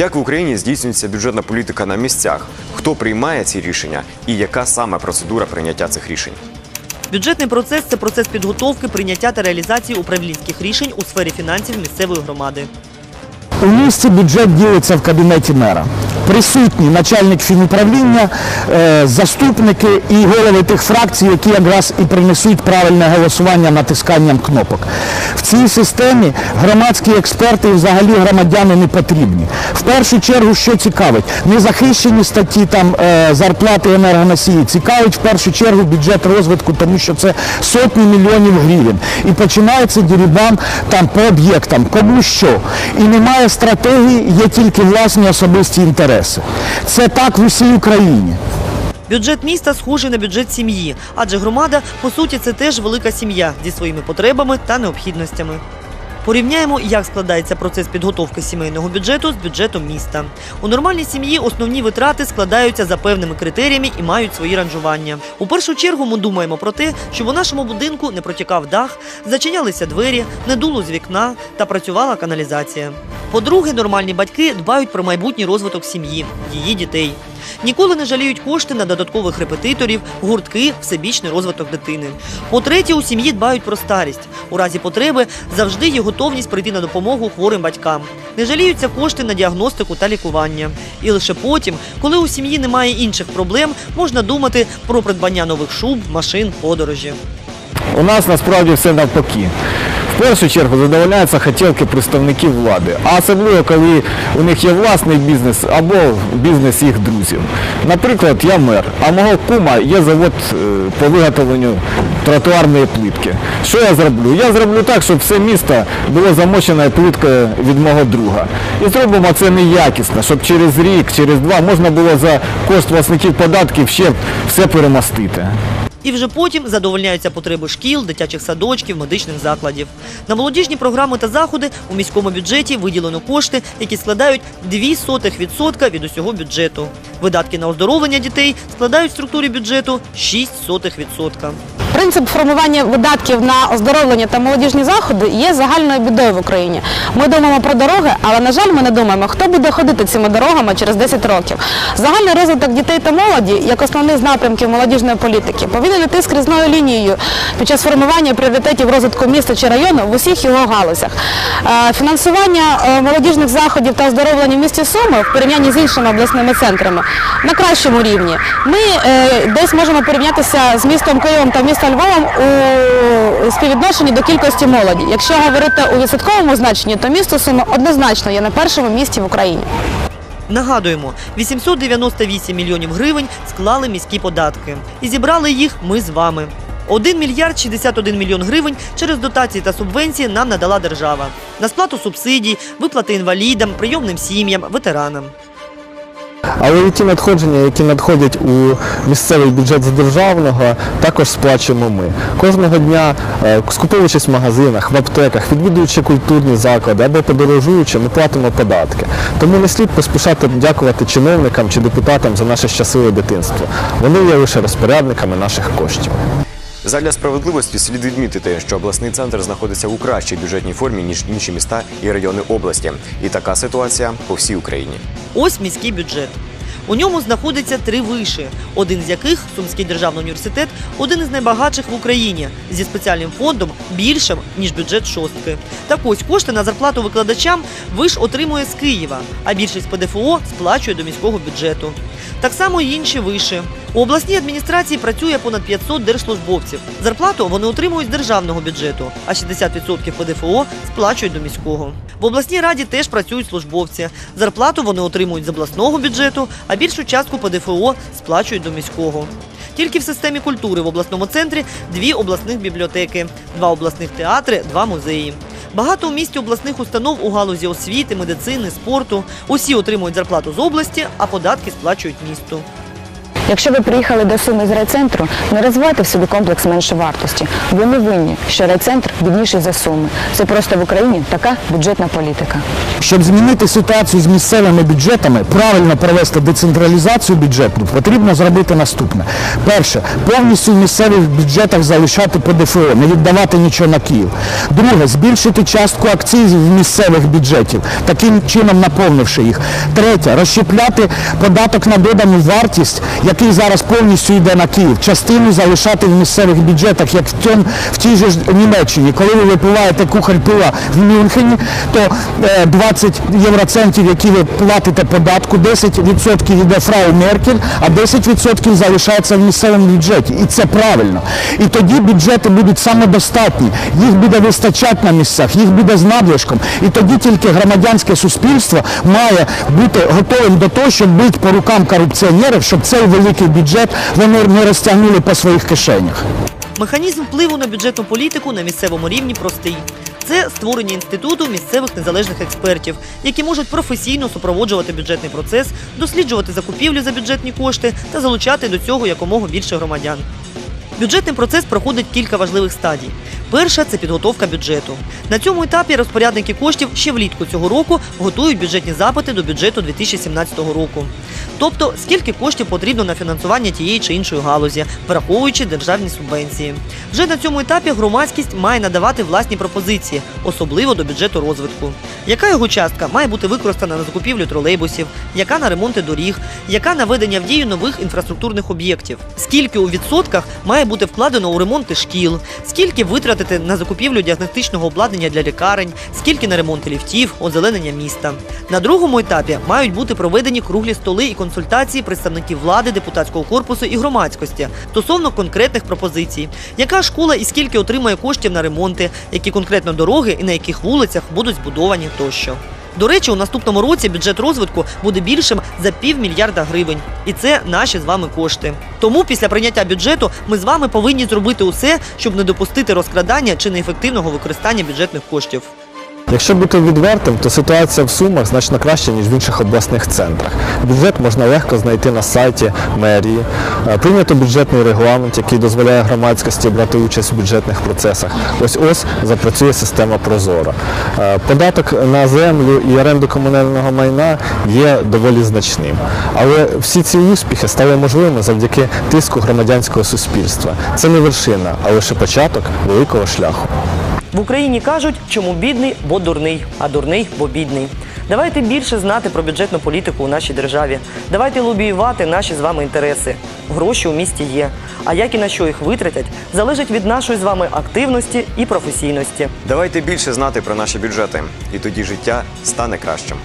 Як в Україні здійснюється бюджетна політика на місцях? Хто приймає ці рішення і яка саме процедура прийняття цих рішень? Бюджетний процес це процес підготовки, прийняття та реалізації управлінських рішень у сфері фінансів місцевої громади. У місті бюджет ділиться в кабінеті мера. Присутні начальник фінуправління, е, заступники і голови тих фракцій, які якраз і принесуть правильне голосування натисканням кнопок. В цій системі громадські експерти і взагалі громадяни не потрібні. В першу чергу, що цікавить, не захищені статті там е, зарплати енергоносії, цікавить в першу чергу бюджет розвитку, тому що це сотні мільйонів гривень. І починається дірібан там по об'єктам, кому що. І немає стратегії, є тільки власні особисті інтереси. Це так в усій Україні. Бюджет міста схожий на бюджет сім'ї, адже громада, по суті, це теж велика сім'я зі своїми потребами та необхідностями. Порівняємо, як складається процес підготовки сімейного бюджету з бюджетом міста. У нормальній сім'ї основні витрати складаються за певними критеріями і мають свої ранжування. У першу чергу ми думаємо про те, щоб у нашому будинку не протікав дах, зачинялися двері, не дуло з вікна та працювала каналізація. По-друге, нормальні батьки дбають про майбутній розвиток сім'ї, її дітей. Ніколи не жаліють кошти на додаткових репетиторів, гуртки, всебічний розвиток дитини. По-третє, у сім'ї дбають про старість. У разі потреби завжди є готовність прийти на допомогу хворим батькам. Не жаліються кошти на діагностику та лікування. І лише потім, коли у сім'ї немає інших проблем, можна думати про придбання нових шуб, машин, подорожі. У нас насправді все навпаки. В першу чергу задовольняються хотілки представників влади, а особливо коли у них є власний бізнес або бізнес їх друзів. Наприклад, я мер, а мого кума є завод е, по виготовленню тротуарної плитки. Що я зроблю? Я зроблю так, щоб все місто було замочено плиткою від мого друга. І зробимо це неякісно, щоб через рік, через два можна було за кошт власників податків ще все перемостити. І вже потім задовольняються потреби шкіл, дитячих садочків, медичних закладів. На молодіжні програми та заходи у міському бюджеті виділено кошти, які складають 0,02% від усього бюджету. Видатки на оздоровлення дітей складають в структурі бюджету 0,06%. Принцип формування видатків на оздоровлення та молодіжні заходи є загальною бідою в Україні. Ми думаємо про дороги, але на жаль, ми не думаємо, хто буде ходити цими дорогами через 10 років. Загальний розвиток дітей та молоді, як основний з напрямків молодіжної політики, повинен йти скрізною лінією під час формування пріоритетів розвитку міста чи району в усіх його галузях. Е, Фінансування е, молодіжних заходів та оздоровлення в місті Суми в порівнянні з іншими обласними центрами на кращому рівні. Ми е, десь можемо порівнятися з містом Києвом та містом Львовом у співвідношенні до кількості молоді. Якщо говорити у відсотковому значенні, то місто Суми однозначно є на першому місці в Україні. Нагадуємо, 898 мільйонів гривень склали міські податки. І зібрали їх ми з вами. 1 мільярд 61 мільйон гривень через дотації та субвенції нам надала держава. На сплату субсидій, виплати інвалідам, прийомним сім'ям, ветеранам. Але і ті надходження, які надходять у місцевий бюджет з державного, також сплачуємо ми. Кожного дня, е, скуповуючись в магазинах, в аптеках, відвідуючи культурні заклади або подорожуючи, ми платимо податки. Тому не слід поспішати дякувати чиновникам чи депутатам за наше щасливе дитинство. Вони є лише розпорядниками наших коштів. Задля справедливості слід відмітити, що обласний центр знаходиться у кращій бюджетній формі ніж інші міста і райони області. І така ситуація по всій Україні. Ось міський бюджет. У ньому знаходиться три виші, один з яких Сумський державний університет, один із найбагатших в Україні зі спеціальним фондом більшим ніж бюджет шостки. Так ось кошти на зарплату викладачам виш отримує з Києва, а більшість ПДФО сплачує до міського бюджету. Так само й інші виші. У обласній адміністрації працює понад 500 держслужбовців. Зарплату вони отримують з державного бюджету, а 60% ПДФО сплачують до міського. В обласній раді теж працюють службовці. Зарплату вони отримують з обласного бюджету, а більшу частку ПДФО сплачують до міського. Тільки в системі культури в обласному центрі дві обласних бібліотеки, два обласних театри, два музеї. Багато у місті обласних установ у галузі освіти, медицини, спорту. Усі отримують зарплату з області, а податки сплачують місту. Якщо ви приїхали до Суми з райцентру, не розвивайте в собі комплекс меншовартості. Ви не винні, що райцентр бідніший за Суми. Це просто в Україні така бюджетна політика. Щоб змінити ситуацію з місцевими бюджетами, правильно провести децентралізацію бюджету, потрібно зробити наступне. Перше, повністю в місцевих бюджетах залишати ПДФО, не віддавати нічого на Київ. Друге, збільшити частку акцизів в місцевих бюджетів, таким чином наповнивши їх. Третє, розщепляти податок на додану вартість, який зараз повністю йде на Київ. Частину залишати в місцевих бюджетах, як в, тьом, в тій же Німеччині. Коли ви випиваєте кухоль пива в Мюнхені, то е, 20 євроцентів, які ви платите податку, 10% йде фрау Меркель, а 10% залишається в місцевому бюджеті. І це правильно. І тоді бюджети будуть самодостатні, їх буде вистачати на місцях, їх буде з надлишком. І тоді тільки громадянське суспільство має бути готовим до того, щоб бити по рукам корупціонерів, щоб цей великий бюджет вони не розтягнули по своїх кишенях. Механізм впливу на бюджетну політику на місцевому рівні простий. Це створення інституту місцевих незалежних експертів, які можуть професійно супроводжувати бюджетний процес, досліджувати закупівлі за бюджетні кошти та залучати до цього якомога більше громадян. Бюджетний процес проходить кілька важливих стадій. Перша це підготовка бюджету. На цьому етапі розпорядники коштів ще влітку цього року готують бюджетні запити до бюджету 2017 року. Тобто, скільки коштів потрібно на фінансування тієї чи іншої галузі, враховуючи державні субвенції. Вже на цьому етапі громадськість має надавати власні пропозиції, особливо до бюджету розвитку. Яка його частка має бути використана на закупівлю тролейбусів, яка на ремонти доріг, яка на ведення в дію нових інфраструктурних об'єктів, скільки у відсотках має бути вкладено у ремонти шкіл, скільки витратити на закупівлю діагностичного обладнання для лікарень, скільки на ремонт ліфтів, озеленення міста. На другому етапі мають бути проведені круглі столи і консультації представників влади, депутатського корпусу і громадськості стосовно конкретних пропозицій, яка школа і скільки отримає коштів на ремонти, які конкретно дороги і на яких вулицях будуть збудовані тощо. До речі, у наступному році бюджет розвитку буде більшим за півмільярда гривень, і це наші з вами кошти. Тому після прийняття бюджету ми з вами повинні зробити усе, щоб не допустити розкрадання чи неефективного використання бюджетних коштів. Якщо бути відвертим, то ситуація в Сумах значно краща, ніж в інших обласних центрах. Бюджет можна легко знайти на сайті мерії. Е, Прийнято бюджетний регламент, який дозволяє громадськості брати участь в бюджетних процесах. Ось ось запрацює система Прозора. Е, Податок на землю і оренду комунального майна є доволі значним. Але всі ці успіхи стали можливими завдяки тиску громадянського суспільства. Це не вершина, а лише початок великого шляху. В Україні кажуть, чому бідний, бо дурний, а дурний, бо бідний. Давайте більше знати про бюджетну політику у нашій державі. Давайте лобіювати наші з вами інтереси. Гроші у місті є. А як і на що їх витратять, залежить від нашої з вами активності і професійності. Давайте більше знати про наші бюджети, і тоді життя стане кращим.